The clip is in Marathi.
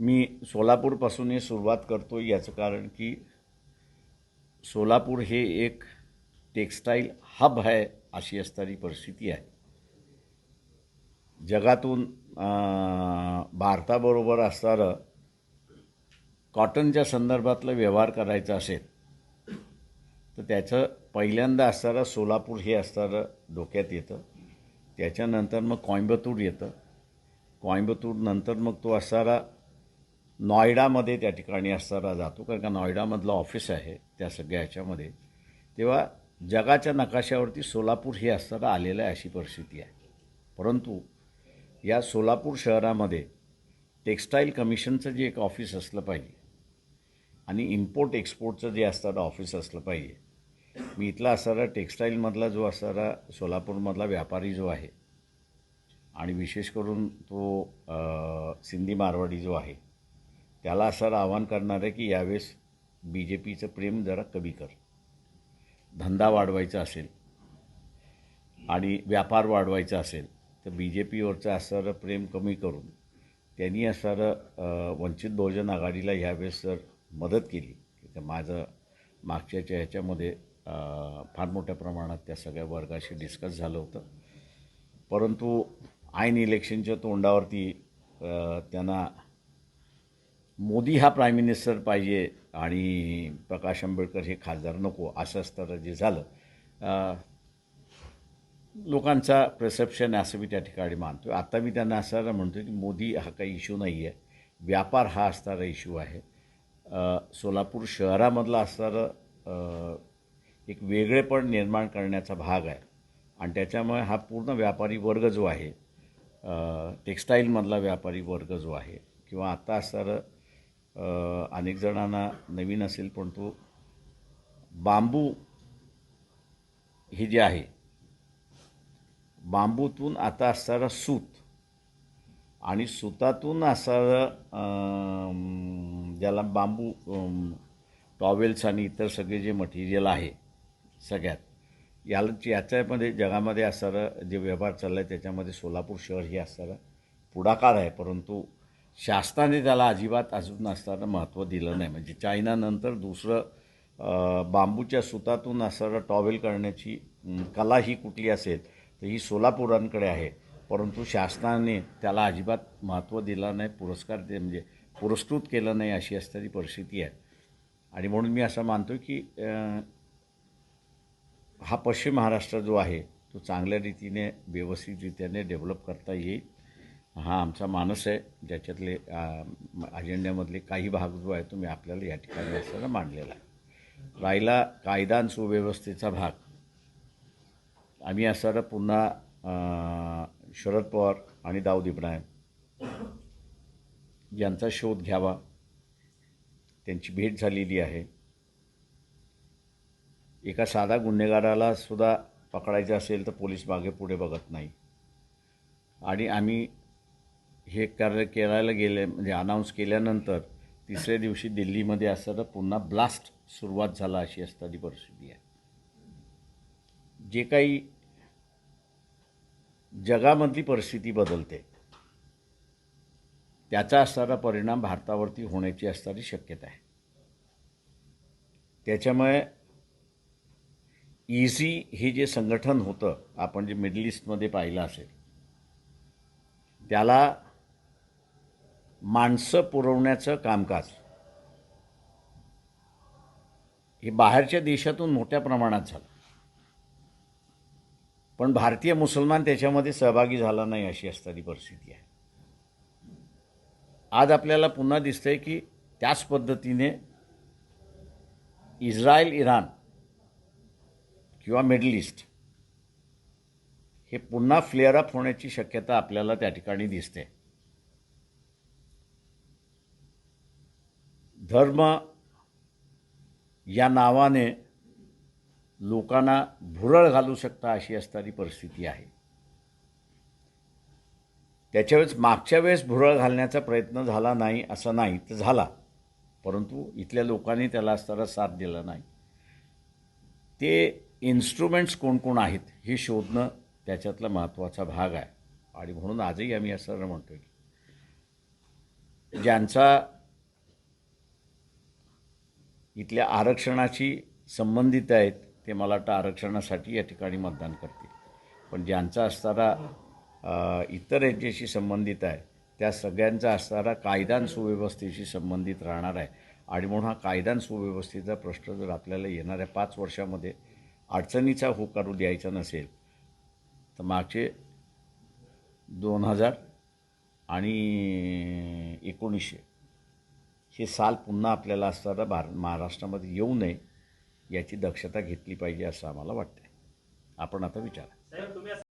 मी सोलापूरपासून हे सुरुवात करतो याचं कारण की सोलापूर हे एक टेक्स्टाईल हब आहे अशी असणारी परिस्थिती आहे. जगातून भारताबरोबर असणारं कॉटनच्या संदर्भातलं व्यवहार करायचा असेल तर त्याचं पहिल्यांदा असणारं सोलापूर हे असणारं डोक्यात येतं. त्याच्यानंतर मग कोइंबतूर येतं. कोइंबतूर नंतर मग तो असणारा नॉयडामध्ये त्या ठिकाणी असताना जातो. कारण का नॉयडामधलं ऑफिस आहे त्या सगळ्या ह्याच्यामध्ये. तेव्हा जगाच्या नकाशावरती सोलापूर हे असताना आलेलं आहे अशी परिस्थिती आहे. परंतु या सोलापूर शहरामध्ये टेक्स्टाईल कमिशनचं जे एक ऑफिस असलं पाहिजे आणि इम्पोर्ट एक्सपोर्टचं जे असणारं ऑफिस असलं पाहिजे. मी इथला असणारा टेक्स्टाईलमधला जो असणारा सोलापूरमधला व्यापारी जो आहे आणि विशेष करून तो सिंधी मारवाडी जो आहे त्याला असं आवाहन करणार आहे की यावेळेस बी जे पीचं प्रेम जरा कमी कर. धंदा वाढवायचा असेल आणि व्यापार वाढवायचा असेल तर बी जे पीवरचं असणारं प्रेम कमी करून त्यांनी असणारं वंचित बहुजन आघाडीला ह्यावेळेस जर मदत केली तर माझं मागच्याच्या ह्याच्यामध्ये फार मोठ्या प्रमाणात त्या सगळ्या वर्गाशी डिस्कस झालं होतं. परंतु आयन इलेक्शनच्या तोंडावरती त्यांना मोदी हा प्राईम मिनिस्टर पाहिजे आणि प्रकाश आंबेडकर हे खासदार नको असं असतं जे झालं लोकांचा प्रसेप्शन असं मी त्या ठिकाणी मानतो आता मी त्यांना असं म्हणतो की मोदी हा काही इश्यू नाही आहे व्यापार हा असणारा इश्यू आहे. सोलापूर शहरामधला असणारं एक वेगळेपण निर्माण करण्याचा भाग आहे. आणि त्याच्यामुळे हा पूर्ण व्यापारी वर्ग जो आहे टेक्सटाईलमधला टेक्स्टाईलमधला व्यापारी वर्ग जो आहे किंवा आता असणारं अनेक जणांना नवीन असेल पण तो बांबू हे जे आहे बांबूतून आता असणारा सूत आणि सुतातून असणारं ज्याला बांबू टॉवेल्स आणि इतर सगळे जे मटेरियल आहे सगळ्यात याला याच्यामध्ये जगामध्ये असणारं जे व्यवहार चालला आहे त्याच्यामध्ये सोलापूर शहर हे असणारं पुढाकार आहे परंतु शासनाने त्याला अजिबात अजून असताना महत्त्व दिलं नाही. म्हणजे चायनानंतर दुसरं बांबूच्या सुतातून असणारं टॉवेल करण्याची कला ही कुठली असेल तर ही सोलापुरांकडे आहे. परंतु शासनाने त्याला अजिबात महत्त्व दिलं नाही पुरस्कार दे म्हणजे पुरस्कृत केलं नाही अशी असणारी परिस्थिती आहे. आणि म्हणून मी असं मानतो की हा पश्चिम महाराष्ट्र जो आहे तो चांगल्या रीतीने व्यवस्थितरित्याने डेव्हलप करता येईल. हा आमचा मानस आहे ज्याच्यातले अजेंड्यामधले काही भाग जो आहे तो मी आपल्याला या ठिकाणी असताना मांडलेला आहे. राहिला कायदा आणि सुव्यवस्थेचा भाग. आम्ही असणारा पुन्हा शरद पवार आणि दाऊद इब्राहिम. यांचा शोध घ्यावा. त्यांची भेट झालेली आहे. एका साधा गुन्हेगाराला सुद्धा पकडायचं असेल तर पोलीस मागे पुढे बघत नाही. आणि आम्ही हे कार्य करायला गेले म्हणजे अनाऊन्स केल्यानंतर तिसऱ्या दिवशी दिल्लीमध्ये असताना पुन्हा ब्लास्ट सुरुवात झाला अशी असणारी परिस्थिती आहे. जे काही जगामधली परिस्थिती बदलते त्याचा असणारा परिणाम भारतावरती होण्याची असणारी शक्यता आहे. त्याच्यामुळे इझी हे जे संघटन होतं आपण जे मिडल ईस्टमध्ये पाहिलं असेल त्याला माणसं पुरवण्याचं कामकाज. हे बाहेरच्या देशातून मोठ्या प्रमाणात झालं. पण भारतीय मुसलमान त्याच्यामध्ये सहभागी झाला नाही अशी असणारी परिस्थिती आहे. आज आपल्याला पुन्हा दिसतंय की त्याच पद्धतीने इस्रायल इराण किंवा मिडल ईस्ट हे पुन्हा फ्लेअर अप होण्याची शक्यता आपल्याला त्या ठिकाणी दिसते. धर्म या नावाने लोकांना भुरळ घालू शकता अशी असणारी परिस्थिती आहे. त्याच्या वेळेस मागच्या वेळेस भुरळ घालण्याचा प्रयत्न झाला नाही असं नाही तर झाला. परंतु इथल्या लोकांनी त्याला असताना साथ दिला नाही. ते इन्स्ट्रुमेंट्स कोण कोण आहेत हे शोधणं त्याच्यातला महत्त्वाचा भाग आहे. आणि म्हणून आजही आम्ही असं म्हणतो की ज्यांचा इथल्या आरक्षणाशी संबंधित आहेत ते मला वाटतं आरक्षणासाठी या ठिकाणी मतदान करतील. पण ज्यांचा असणारा इतर यांच्याशी संबंधित आहे त्या सगळ्यांचा असणारा कायदा सुव्यवस्थेशी संबंधित राहणार आहे. आणि म्हणून हा कायदा सुव्यवस्थेचा प्रश्न जर आपल्याला येणाऱ्या पाच वर्षामध्ये अडचणीचा होकारू द्यायचा नसेल तर मागचे दोन हजार आणि एकोणीसशे हे साल पुन्हा आपल्याला असताना भार महाराष्ट्रामध्ये येऊ नये याची दक्षता घेतली पाहिजे असं आम्हाला वाटतं आपण आता विचारा.